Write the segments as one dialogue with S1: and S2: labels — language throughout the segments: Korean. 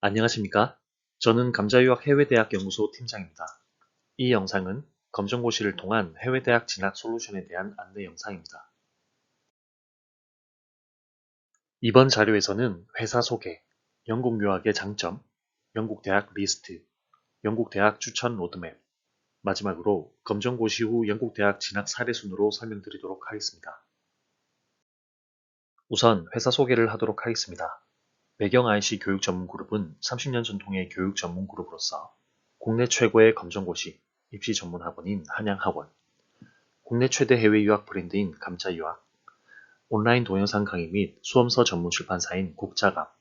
S1: 안녕하십니까? 저는 감자유학 해외대학 연구소 팀장입니다. 이 영상은 검정고시를 통한 해외대학 진학 솔루션에 대한 안내 영상입니다. 이번 자료에서는 회사 소개, 영국 유학의 장점, 영국 대학 리스트, 영국 대학 추천 로드맵, 마지막으로 검정고시 후 영국 대학 진학 사례 순으로 설명드리도록 하겠습니다. 우선 회사 소개를 하도록 하겠습니다. 배경 IC 교육 전문 그룹은 30년 전통의 교육 전문 그룹으로서 국내 최고의 검정고시, 입시 전문 학원인 한양학원, 국내 최대 해외 유학 브랜드인 감자 유학, 온라인 동영상 강의 및 수험서 전문 출판사인 국자갑,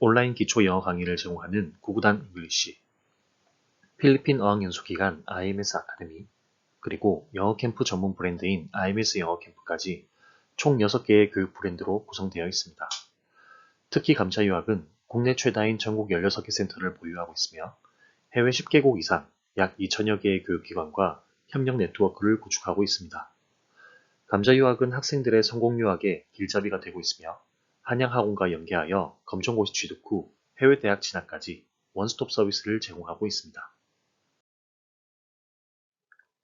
S1: 온라인 기초 영어 강의를 제공하는 구구단 잉글리시, 필리핀 어학연수 기관 IMS 아카데미, 그리고 영어 캠프 전문 브랜드인 IMS 영어 캠프까지 총 6개의 교육 브랜드로 구성되어 있습니다. 특히 감자유학은 국내 최다인 전국 16개 센터를 보유하고 있으며 해외 10개국 이상 약 2천여 개의 교육기관과 협력 네트워크를 구축하고 있습니다. 감자유학은 학생들의 성공유학의 길잡이가 되고 있으며 한양학원과 연계하여 검정고시 취득 후 해외 대학 진학까지 원스톱 서비스를 제공하고 있습니다.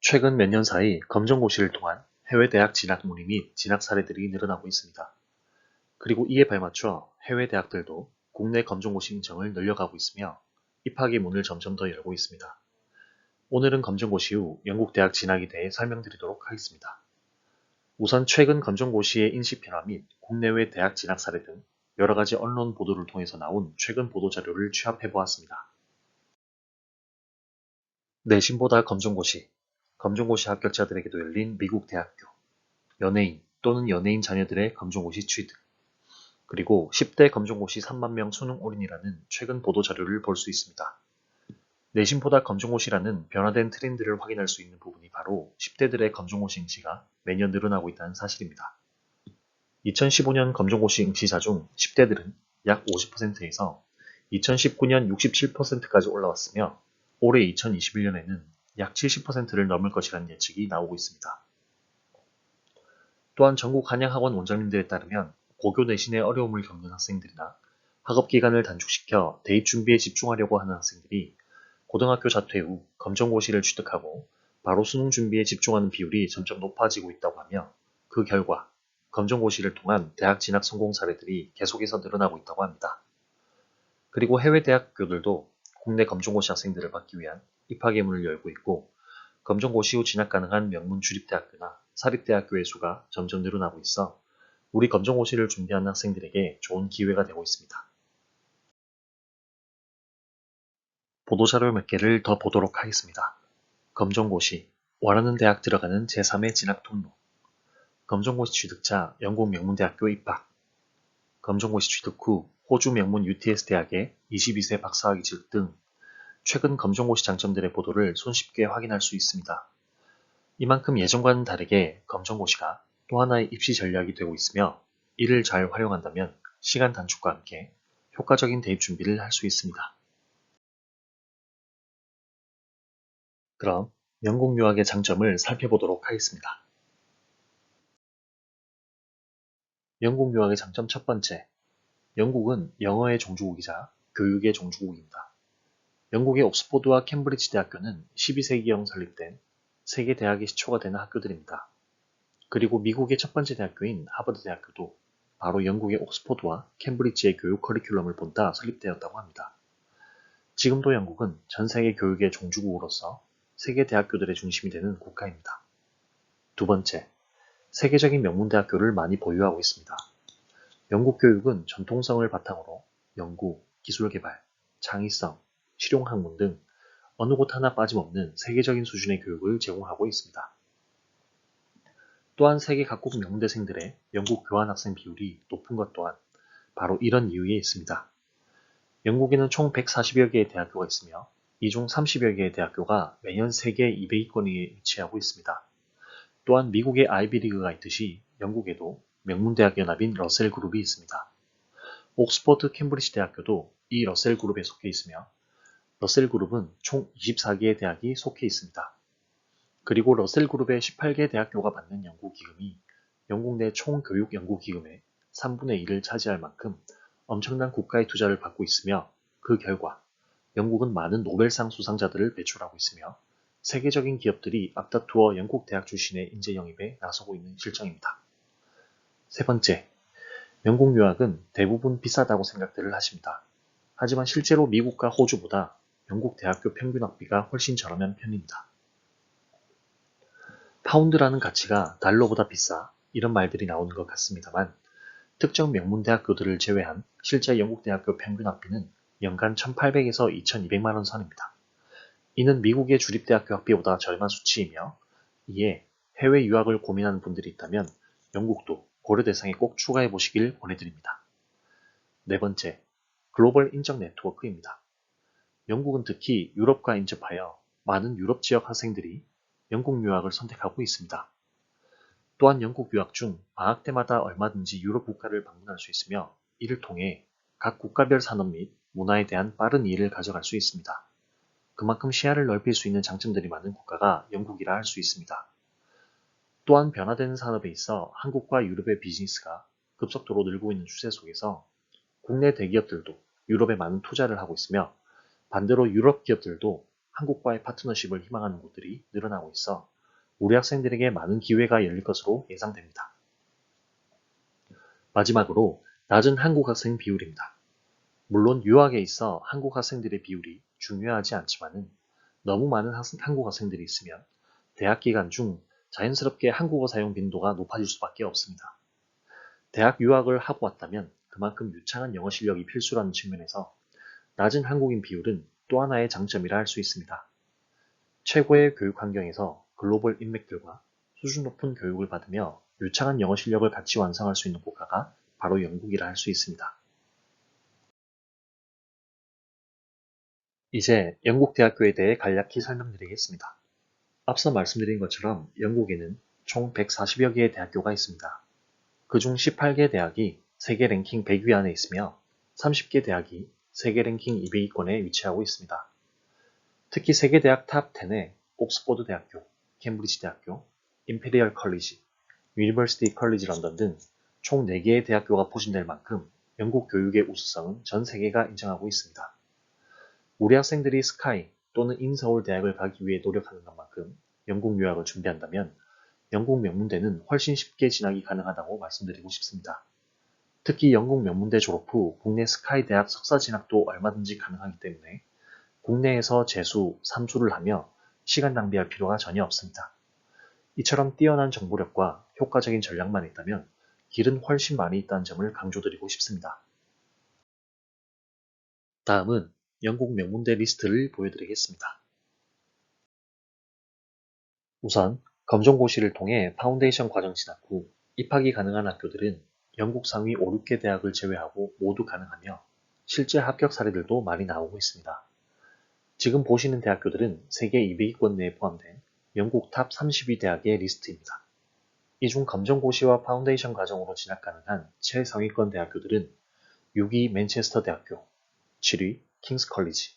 S1: 최근 몇 년 사이 검정고시를 통한 해외 대학 진학 문의 및 진학 사례들이 늘어나고 있습니다. 그리고 이에 발맞춰 해외 대학들도 국내 검정고시 인정을 늘려가고 있으며 입학의 문을 점점 더 열고 있습니다. 오늘은 검정고시 후 영국 대학 진학에 대해 설명드리도록 하겠습니다. 우선 최근 검정고시의 인식 변화 및 국내외 대학 진학 사례 등 여러 가지 언론 보도를 통해서 나온 최근 보도 자료를 취합해 보았습니다. 내신보다 검정고시, 검정고시 합격자들에게도 열린 미국 대학교, 연예인 또는 연예인 자녀들의 검정고시 취득, 그리고 10대 검정고시 3만 명 수능 올인이라는 최근 보도 자료를 볼 수 있습니다. 내신보다 검정고시라는 변화된 트렌드를 확인할 수 있는 부분이 바로 10대들의 검정고시 응시가 매년 늘어나고 있다는 사실입니다. 2015년 검정고시 응시자 중 10대들은 약 50%에서 2019년 67%까지 올라왔으며 올해 2021년에는 약 70%를 넘을 것이라는 예측이 나오고 있습니다. 또한 전국 한양학원 원장님들에 따르면 고교 내신에 어려움을 겪는 학생들이나 학업 기간을 단축시켜 대입 준비에 집중하려고 하는 학생들이 고등학교 자퇴 후 검정고시를 취득하고 바로 수능 준비에 집중하는 비율이 점점 높아지고 있다고 하며 그 결과 검정고시를 통한 대학 진학 성공 사례들이 계속해서 늘어나고 있다고 합니다. 그리고 해외 대학교들도 국내 검정고시 학생들을 받기 위한 입학의 문을 열고 있고 검정고시 후 진학 가능한 명문 주립대학교나 사립대학교의 수가 점점 늘어나고 있어 우리 검정고시를 준비하는 학생들에게 좋은 기회가 되고 있습니다. 보도자료 몇 개를 더 보도록 하겠습니다. 검정고시, 원하는 대학 들어가는 제3의 진학 통로, 검정고시 취득자 영국 명문대학교 입학, 검정고시 취득 후 호주 명문 UTS 대학의 22세 박사학위 취득 등 최근 검정고시 장점들의 보도를 손쉽게 확인할 수 있습니다. 이만큼 예전과는 다르게 검정고시가 또 하나의 입시 전략이 되고 있으며 이를 잘 활용한다면 시간 단축과 함께 효과적인 대입 준비를 할 수 있습니다. 그럼 영국 유학의 장점을 살펴보도록 하겠습니다. 영국 유학의 장점 첫 번째, 영국은 영어의 종주국이자 교육의 종주국입니다. 영국의 옥스포드와 캠브리지 대학교는 12세기경 설립된 세계 대학의 시초가 되는 학교들입니다. 그리고 미국의 첫 번째 대학교인 하버드 대학교도 바로 영국의 옥스포드와 캠브리지의 교육 커리큘럼을 본다 설립되었다고 합니다. 지금도 영국은 전 세계 교육의 종주국으로서 세계 대학교들의 중심이 되는 국가입니다. 두 번째, 세계적인 명문대학교를 많이 보유하고 있습니다. 영국 교육은 전통성을 바탕으로 연구, 기술개발, 창의성, 실용학문 등 어느 곳 하나 빠짐없는 세계적인 수준의 교육을 제공하고 있습니다. 또한 세계 각국 명문대생들의 영국 교환학생 비율이 높은 것 또한 바로 이런 이유에 있습니다. 영국에는 총 140여 개의 대학교가 있으며 이 중 30여 개의 대학교가 매년 세계 200위권에 위치하고 있습니다. 또한 미국의 아이비리그가 있듯이 영국에도 명문대학 연합인 러셀 그룹이 있습니다. 옥스퍼드 캠브리지 대학교도 이 러셀 그룹에 속해 있으며 러셀 그룹은 총 24개의 대학이 속해 있습니다. 그리고 러셀 그룹의 18개 대학교가 받는 연구기금이 영국 내 총 교육 연구기금의 3분의 1을 차지할 만큼 엄청난 국가의 투자를 받고 있으며 그 결과 영국은 많은 노벨상 수상자들을 배출하고 있으며 세계적인 기업들이 앞다투어 영국 대학 출신의 인재 영입에 나서고 있는 실정입니다. 세 번째, 영국 유학은 대부분 비싸다고 생각들을 하십니다. 하지만 실제로 미국과 호주보다 영국 대학교 평균 학비가 훨씬 저렴한 편입니다. 파운드라는 가치가 달러보다 비싸 이런 말들이 나오는 것 같습니다만 특정 명문 대학교들을 제외한 실제 영국 대학교 평균 학비는 연간 1,800에서 2,200만 원 선입니다. 이는 미국의 주립대학교 학비보다 저렴한 수치이며 이에 해외 유학을 고민하는 분들이 있다면 영국도 고려 대상에 꼭 추가해 보시길 권해드립니다. 네 번째, 글로벌 인적 네트워크입니다. 영국은 특히 유럽과 인접하여 많은 유럽 지역 학생들이 영국 유학을 선택하고 있습니다. 또한 영국 유학 중 방학 때마다 얼마든지 유럽 국가를 방문할 수 있으며 이를 통해 각 국가별 산업 및 문화에 대한 빠른 이해를 가져갈 수 있습니다. 그만큼 시야를 넓힐 수 있는 장점들이 많은 국가가 영국이라 할 수 있습니다. 또한 변화되는 산업에 있어 한국과 유럽의 비즈니스가 급속도로 늘고 있는 추세 속에서 국내 대기업들도 유럽에 많은 투자를 하고 있으며 반대로 유럽 기업들도 한국과의 파트너십을 희망하는 곳들이 늘어나고 있어 우리 학생들에게 많은 기회가 열릴 것으로 예상됩니다. 마지막으로 낮은 한국 학생 비율입니다. 물론 유학에 있어 한국 학생들의 비율이 중요하지 않지만은 너무 많은 학생, 한국 학생들이 있으면 대학 기간 중 자연스럽게 한국어 사용 빈도가 높아질 수밖에 없습니다. 대학 유학을 하고 왔다면 그만큼 유창한 영어 실력이 필수라는 측면에서 낮은 한국인 비율은 또 하나의 장점이라 할 수 있습니다. 최고의 교육 환경에서 글로벌 인맥들과 수준 높은 교육을 받으며 유창한 영어 실력을 같이 완성할 수 있는 국가가 바로 영국이라 할 수 있습니다. 이제 영국 대학교에 대해 간략히 설명드리겠습니다. 앞서 말씀드린 것처럼 영국에는 총 140여 개의 대학교가 있습니다. 그중 18개 대학이 세계 랭킹 100위 안에 있으며 30개 대학이 세계 랭킹 200위권에 위치하고 있습니다. 특히 세계 대학 탑 10에 옥스포드 대학교, 캠브리지 대학교, 임페리얼 컬리지, 유니버시티 컬리지 런던 등 총 4개의 대학교가 포진될 만큼 영국 교육의 우수성은 전 세계가 인정하고 있습니다. 우리 학생들이 스카이 또는 인서울 대학을 가기 위해 노력하는 것만큼 영국 유학을 준비한다면 영국 명문대는 훨씬 쉽게 진학이 가능하다고 말씀드리고 싶습니다. 특히 영국 명문대 졸업 후 국내 스카이 대학 석사 진학도 얼마든지 가능하기 때문에 국내에서 재수, 삼수를 하며 시간 낭비할 필요가 전혀 없습니다. 이처럼 뛰어난 정보력과 효과적인 전략만 있다면 길은 훨씬 많이 있다는 점을 강조드리고 싶습니다. 다음은 영국 명문대 리스트를 보여드리겠습니다. 우선 검정고시를 통해 파운데이션 과정 진학 후 입학이 가능한 학교들은 영국 상위 5, 6개 대학을 제외하고 모두 가능하며 실제 합격 사례들도 많이 나오고 있습니다. 지금 보시는 대학교들은 세계 200위권 내에 포함된 영국 탑 32 대학의 리스트입니다. 이 중 검정고시와 파운데이션 과정으로 진학 가능한 최상위권 대학교들은 6위 맨체스터 대학교, 7위 킹스 컬리지,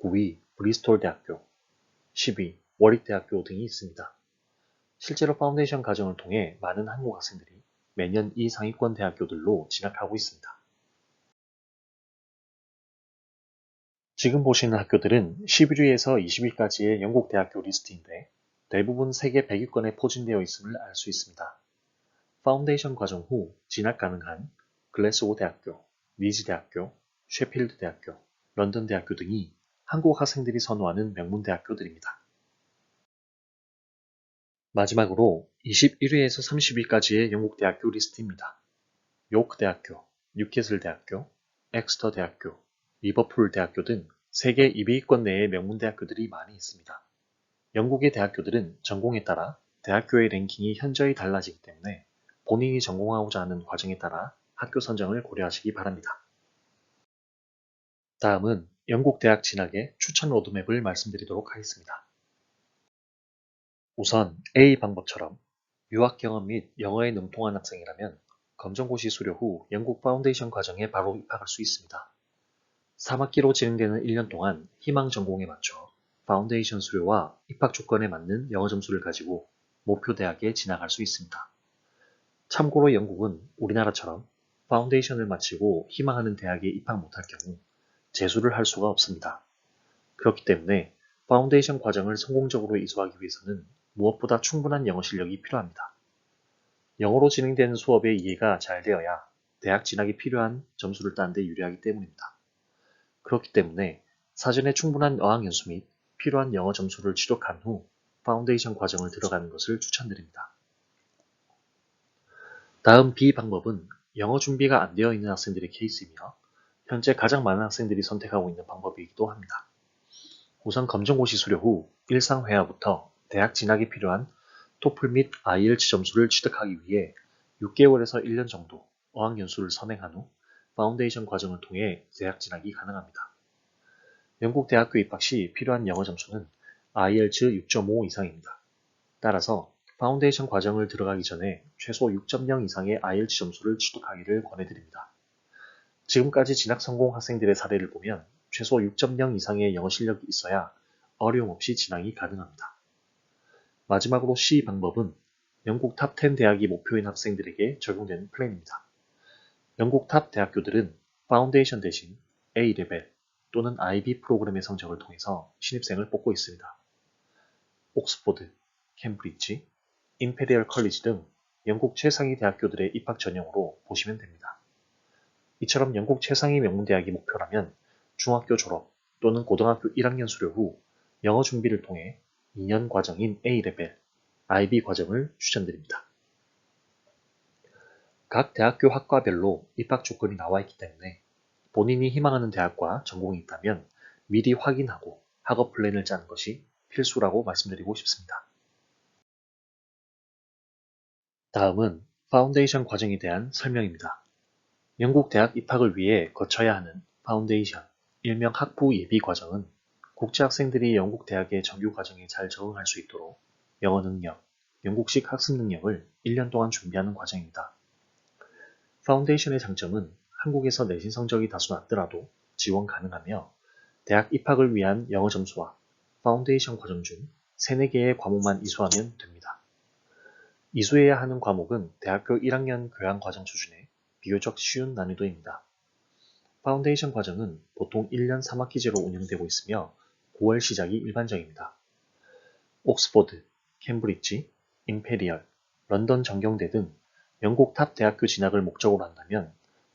S1: 9위 브리스톨 대학교, 10위 워릭 대학교 등이 있습니다. 실제로 파운데이션 과정을 통해 많은 한국 학생들이 매년 이 상위권 대학교들로 진학하고 있습니다. 지금 보시는 학교들은 11위에서 20위까지의 영국 대학교 리스트인데 대부분 세계 100위권에 포진되어 있음을 알 수 있습니다. 파운데이션 과정 후 진학 가능한 글래스고 대학교, 리즈 대학교, 셰필드 대학교, 런던 대학교 등이 한국 학생들이 선호하는 명문 대학교들입니다. 마지막으로 21위에서 30위까지의 영국 대학교 리스트입니다. 요크 대학교, 뉴캐슬 대학교, 엑스터 대학교, 리버풀 대학교 등 세계 200위권 내의 명문 대학교들이 많이 있습니다. 영국의 대학교들은 전공에 따라 대학교의 랭킹이 현저히 달라지기 때문에 본인이 전공하고자 하는 과정에 따라 학교 선정을 고려하시기 바랍니다. 다음은 영국 대학 진학의 추천 로드맵을 말씀드리도록 하겠습니다. 우선 A 방법처럼 유학 경험 및 영어에 능통한 학생이라면 검정고시 수료 후 영국 파운데이션 과정에 바로 입학할 수 있습니다. 3학기로 진행되는 1년 동안 희망 전공에 맞춰 파운데이션 수료와 입학 조건에 맞는 영어 점수를 가지고 목표 대학에 진학할 수 있습니다. 참고로 영국은 우리나라처럼 파운데이션을 마치고 희망하는 대학에 입학 못할 경우 재수를 할 수가 없습니다. 그렇기 때문에 파운데이션 과정을 성공적으로 이수하기 위해서는 무엇보다 충분한 영어 실력이 필요합니다. 영어로 진행되는 수업의 이해가 잘 되어야 대학 진학이 필요한 점수를 따는 데 유리하기 때문입니다. 그렇기 때문에 사전에 충분한 어학 연수 및 필요한 영어 점수를 취득한 후 파운데이션 과정을 들어가는 것을 추천드립니다. 다음 B 방법은 영어 준비가 안 되어 있는 학생들의 케이스이며 현재 가장 많은 학생들이 선택하고 있는 방법이기도 합니다. 우선 검정고시 수료 후 일상회화부터 대학 진학이 필요한 토플 및 IELTS 점수를 취득하기 위해 6개월에서 1년 정도 어학연수를 선행한 후 파운데이션 과정을 통해 대학 진학이 가능합니다. 영국 대학교 입학 시 필요한 영어 점수는 IELTS 6.5 이상입니다. 따라서 파운데이션 과정을 들어가기 전에 최소 6.0 이상의 IELTS 점수를 취득하기를 권해드립니다. 지금까지 진학 성공 학생들의 사례를 보면 최소 6.0 이상의 영어 실력이 있어야 어려움 없이 진학이 가능합니다. 마지막으로 C 방법은 영국 탑 10 대학이 목표인 학생들에게 적용되는 플랜입니다. 영국 탑 대학교들은 파운데이션 대신 A레벨 또는 IB 프로그램의 성적을 통해서 신입생을 뽑고 있습니다. 옥스포드, 캠브리지, 임페리얼 컬리지 등 영국 최상위 대학교들의 입학 전형으로 보시면 됩니다. 이처럼 영국 최상위 명문대학이 목표라면 중학교 졸업 또는 고등학교 1학년 수료 후 영어 준비를 통해 2년 과정인 A레벨, IB 과정을 추천드립니다. 각 대학교 학과별로 입학 조건이 나와 있기 때문에 본인이 희망하는 대학과 전공이 있다면 미리 확인하고 학업 플랜을 짜는 것이 필수라고 말씀드리고 싶습니다. 다음은 파운데이션 과정에 대한 설명입니다. 영국 대학 입학을 위해 거쳐야 하는 파운데이션, 일명 학부 예비 과정은 국제 학생들이 영국 대학의 정규 과정에 잘 적응할 수 있도록 영어 능력, 영국식 학습 능력을 1년 동안 준비하는 과정입니다. 파운데이션의 장점은 한국에서 내신 성적이 다소 낮더라도 지원 가능하며 대학 입학을 위한 영어 점수와 파운데이션 과정 중 3, 4개의 과목만 이수하면 됩니다. 이수해야 하는 과목은 대학교 1학년 교양 과정 수준의 비교적 쉬운 난이도입니다. 파운데이션 과정은 보통 1년 3학기제로 운영되고 있으며 9월 시작이 일반적입니다. 옥스포드, 캠브리지, 임페리얼, 런던 정경대 등 영국 탑 대학교 진학을 목적으로 한다면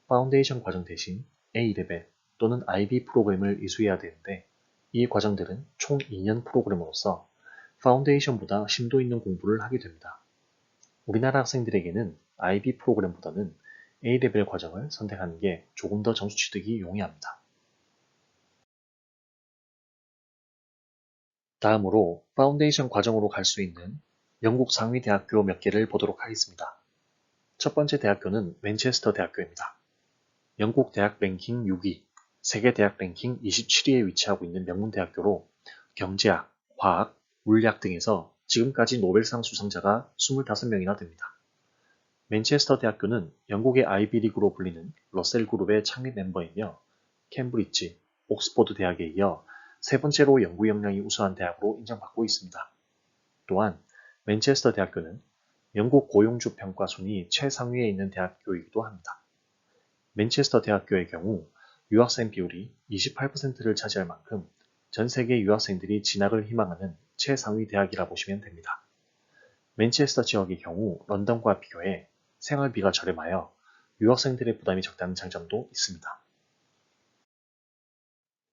S1: 파운데이션 과정 대신 A레벨 또는 IB 프로그램을 이수해야 되는데 이 과정들은 총 2년 프로그램으로서 파운데이션보다 심도 있는 공부를 하게 됩니다. 우리나라 학생들에게는 IB 프로그램보다는 A레벨 과정을 선택하는 게 조금 더 점수 취득이 용이합니다. 다음으로 파운데이션 과정으로 갈 수 있는 영국 상위 대학교 몇 개를 보도록 하겠습니다. 첫 번째 대학교는 맨체스터 대학교입니다. 영국 대학 랭킹 6위, 세계 대학 랭킹 27위에 위치하고 있는 명문 대학교로 경제학, 화학, 물리학 등에서 지금까지 노벨상 수상자가 25명이나 됩니다. 맨체스터 대학교는 영국의 아이비리그로 불리는 러셀 그룹의 창립 멤버이며 캠브리지, 옥스포드 대학에 이어 세 번째로 연구 역량이 우수한 대학으로 인정받고 있습니다. 또한 맨체스터 대학교는 영국 고용주 평가 순위 최상위에 있는 대학교이기도 합니다. 맨체스터 대학교의 경우 유학생 비율이 28%를 차지할 만큼 전 세계 유학생들이 진학을 희망하는 최상위 대학이라 보시면 됩니다. 맨체스터 지역의 경우 런던과 비교해 생활비가 저렴하여 유학생들의 부담이 적다는 장점도 있습니다.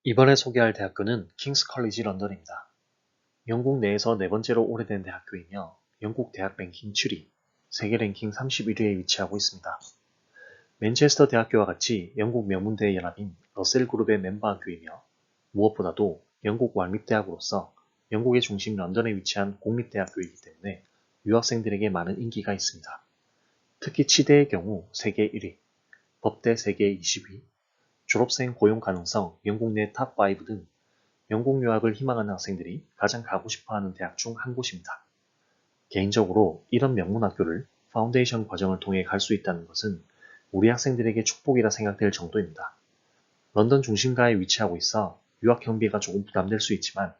S1: 이번에 소개할 대학교는 킹스 컬리지 런던입니다. 영국 내에서 네 번째로 오래된 대학교이며 영국 대학 랭킹 7위, 세계 랭킹 31위에 위치하고 있습니다. 맨체스터 대학교와 같이 영국 명문대 연합인 러셀 그룹의 멤버 학교이며 무엇보다도 영국 왕립대학으로서 영국의 중심 런던에 위치한 공립대학교이기 때문에 유학생들에게 많은 인기가 있습니다. 특히 치대의 경우 세계 1위, 법대 세계 20위, 졸업생 고용 가능성 영국 내 탑5 등 영국 유학을 희망하는 학생들이 가장 가고 싶어하는 대학 중 한 곳입니다. 개인적으로 이런 명문 학교를 파운데이션 과정을 통해 갈 수 있다는 것은 우리 학생들에게 축복이라 생각될 정도입니다. 런던 중심가에 위치하고 있어 유학 경비가 조금 부담될 수 있지만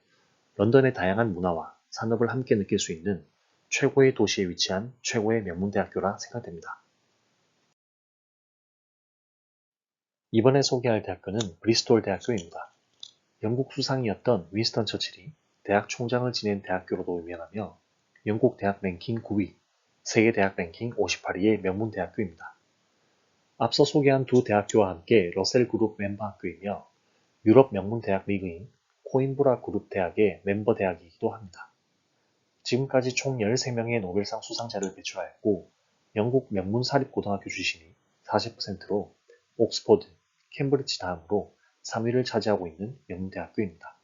S1: 런던의 다양한 문화와 산업을 함께 느낄 수 있는 최고의 도시에 위치한 최고의 명문대학교라 생각됩니다. 이번에 소개할 대학교는 브리스톨 대학교입니다. 영국 수상이었던 윈스턴 처칠이 대학 총장을 지낸 대학교로도 유명하며 영국 대학 랭킹 9위, 세계 대학 랭킹 58위의 명문 대학교입니다. 앞서 소개한 두 대학교와 함께 러셀 그룹 멤버 학교이며 유럽 명문 대학 리그인 코인브라 그룹 대학의 멤버 대학이기도 합니다. 지금까지 총 13명의 노벨상 수상자를 배출하였고 영국 명문 사립고등학교 출신이 40%로 옥스퍼드, 캠브리지 다음으로 3위를 차지하고 있는 명문대학교입니다.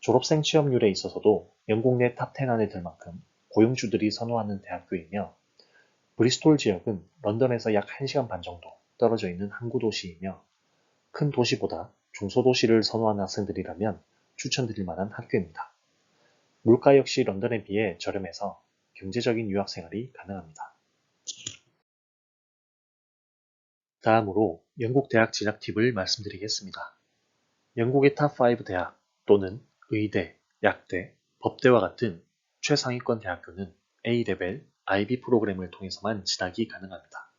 S1: 졸업생 취업률에 있어서도 영국 내 탑 10 안에 들 만큼 고용주들이 선호하는 대학교이며 브리스톨 지역은 런던에서 약 1시간 반 정도 떨어져 있는 항구 도시이며 큰 도시보다 중소도시를 선호하는 학생들이라면 추천드릴 만한 학교입니다. 물가 역시 런던에 비해 저렴해서 경제적인 유학 생활이 가능합니다. 다음으로 영국 대학 진학 팁을 말씀드리겠습니다. 영국의 탑5 대학 또는 의대, 약대, 법대와 같은 최상위권 대학교는 A레벨, IB 프로그램을 통해서만 진학이 가능합니다.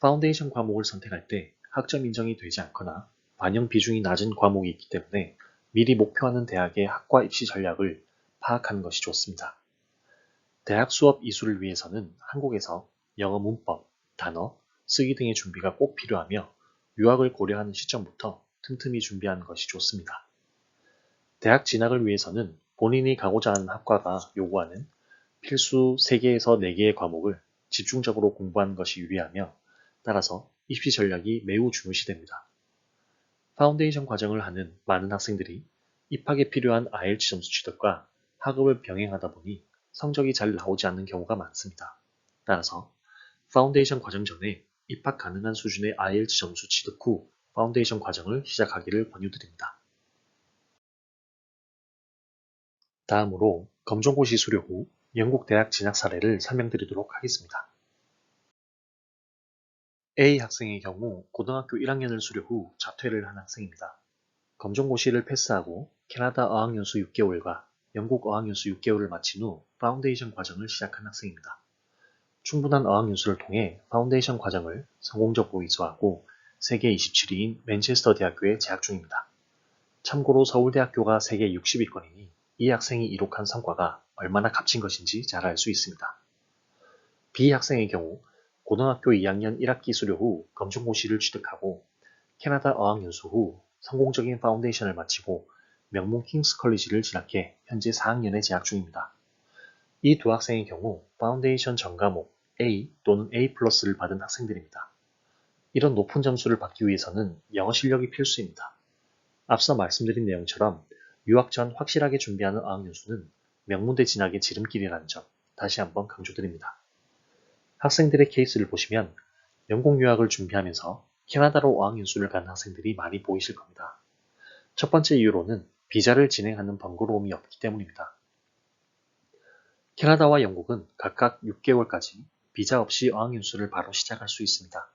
S1: 파운데이션 과목을 선택할 때 학점 인정이 되지 않거나 반영 비중이 낮은 과목이 있기 때문에 미리 목표하는 대학의 학과 입시 전략을 파악하는 것이 좋습니다. 대학 수업 이수를 위해서는 한국에서 영어 문법, 단어, 쓰기 등의 준비가 꼭 필요하며 유학을 고려하는 시점부터 틈틈이 준비하는 것이 좋습니다. 대학 진학을 위해서는 본인이 가고자 하는 학과가 요구하는 필수 3개에서 4개의 과목을 집중적으로 공부하는 것이 유리하며 따라서 입시 전략이 매우 중요시됩니다. 파운데이션 과정을 하는 많은 학생들이 입학에 필요한 IELTS 점수 취득과 학업을 병행하다 보니 성적이 잘 나오지 않는 경우가 많습니다. 따라서 파운데이션 과정 전에 입학 가능한 수준의 IELTS 점수 취득 후 파운데이션 과정을 시작하기를 권유드립니다. 다음으로 검정고시 수료 후 영국 대학 진학 사례를 설명드리도록 하겠습니다. A 학생의 경우 고등학교 1학년을 수료 후 자퇴를 한 학생입니다. 검정고시를 패스하고 캐나다 어학연수 6개월과 영국 어학연수 6개월을 마친 후 파운데이션 과정을 시작한 학생입니다. 충분한 어학 연수를 통해 파운데이션 과정을 성공적으로 이수하고 세계 27위인 맨체스터 대학교에 재학 중입니다. 참고로 서울대학교가 세계 60위권이니 이 학생이 이룩한 성과가 얼마나 값진 것인지 잘 알 수 있습니다. B 학생의 경우 고등학교 2학년 1학기 수료 후 검정고시를 취득하고 캐나다 어학연수 후 성공적인 파운데이션을 마치고 명문 킹스 컬리지를 진학해 현재 4학년에 재학 중입니다. 이 두 학생의 경우 파운데이션 전 과목 A 또는 A 플러스를 받은 학생들입니다. 이런 높은 점수를 받기 위해서는 영어 실력이 필수입니다. 앞서 말씀드린 내용처럼 유학 전 확실하게 준비하는 어학연수는 명문대 진학의 지름길이라는 점 다시 한번 강조드립니다. 학생들의 케이스를 보시면 영국 유학을 준비하면서 캐나다로 어학연수를 간 학생들이 많이 보이실 겁니다. 첫 번째 이유로는 비자를 진행하는 번거로움이 없기 때문입니다. 캐나다와 영국은 각각 6개월까지 비자 없이 어학연수를 바로 시작할 수 있습니다.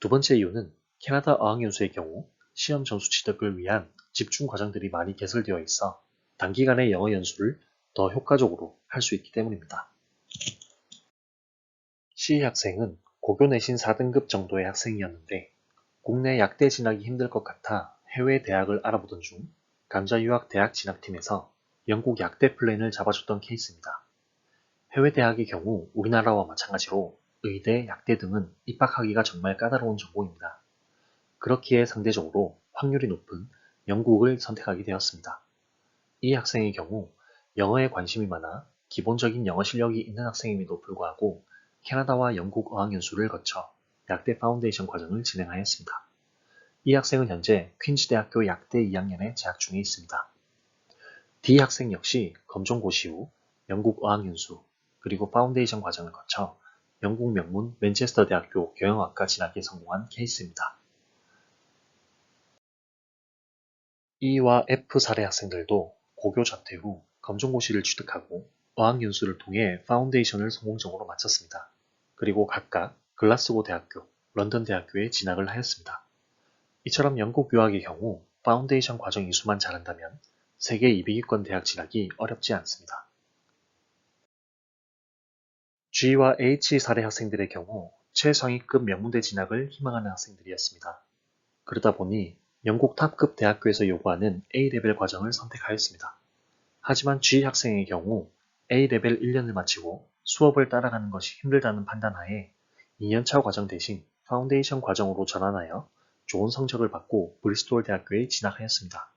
S1: 두 번째 이유는 캐나다 어학연수의 경우 시험 점수 취득을 위한 집중 과정들이 많이 개설되어 있어 단기간에 영어 연수를 더 효과적으로 할 수 있기 때문입니다. C 학생은 고교 내신 4등급 정도의 학생이었는데 국내 약대 진학이 힘들 것 같아 해외 대학을 알아보던 중 감자 유학 대학 진학팀에서 영국 약대 플랜을 잡아줬던 케이스입니다. 해외 대학의 경우 우리나라와 마찬가지로 의대, 약대 등은 입학하기가 정말 까다로운 전공입니다. 그렇기에 상대적으로 확률이 높은 영국을 선택하게 되었습니다. 이 학생의 경우 영어에 관심이 많아 기본적인 영어 실력이 있는 학생임에도 불구하고 캐나다와 영국 어학연수를 거쳐 약대 파운데이션 과정을 진행하였습니다. 이 학생은 현재 퀸즈 대학교 약대 2학년에 재학 중에 있습니다. D 학생 역시 검정고시 후 영국 어학연수, 그리고 파운데이션 과정을 거쳐 영국 명문 맨체스터 대학교 경영학과 진학에 성공한 케이스입니다. E와 F 사례 학생들도 고교 자퇴 후 검정고시를 취득하고 어학연수를 통해 파운데이션을 성공적으로 마쳤습니다. 그리고 각각 글라스고 대학교, 런던 대학교에 진학을 하였습니다. 이처럼 영국 유학의 경우 파운데이션 과정 이수만 잘한다면 세계 200위권 대학 진학이 어렵지 않습니다. G와 H 사례 학생들의 경우 최상위급 명문대 진학을 희망하는 학생들이었습니다. 그러다 보니 영국 탑급 대학교에서 요구하는 A레벨 과정을 선택하였습니다. 하지만 G 학생의 경우 A레벨 1년을 마치고 수업을 따라가는 것이 힘들다는 판단하에 2년차 과정 대신 파운데이션 과정으로 전환하여 좋은 성적을 받고 브리스톨 대학교에 진학하였습니다.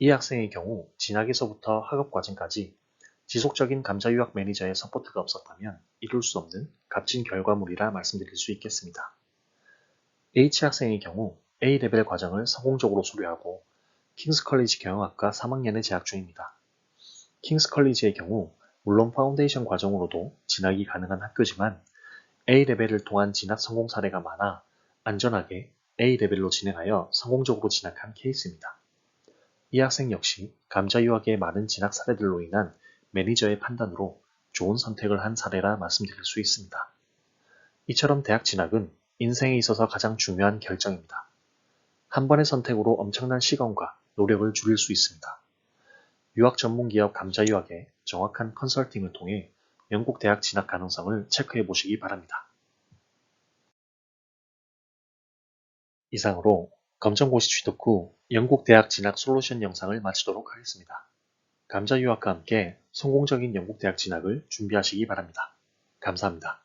S1: 이 학생의 경우 진학에서부터 학업 과정까지 지속적인 감자 유학 매니저의 서포트가 없었다면 이룰 수 없는 값진 결과물이라 말씀드릴 수 있겠습니다. H 학생의 경우 A레벨 과정을 성공적으로 수료하고 킹스 컬리지 경영학과 3학년에 재학 중입니다. 킹스 컬리지의 경우 물론 파운데이션 과정으로도 진학이 가능한 학교지만 A레벨을 통한 진학 성공 사례가 많아 안전하게 A레벨로 진행하여 성공적으로 진학한 케이스입니다. 이 학생 역시 감자 유학의 많은 진학 사례들로 인한 매니저의 판단으로 좋은 선택을 한 사례라 말씀드릴 수 있습니다. 이처럼 대학 진학은 인생에 있어서 가장 중요한 결정입니다. 한 번의 선택으로 엄청난 시간과 노력을 줄일 수 있습니다. 유학 전문 기업 감자 유학의 정확한 컨설팅을 통해 영국 대학 진학 가능성을 체크해 보시기 바랍니다. 이상으로 검정고시 취득 후 영국 대학 진학 솔루션 영상을 마치도록 하겠습니다. 감자 유학과 함께 성공적인 영국 대학 진학을 준비하시기 바랍니다. 감사합니다.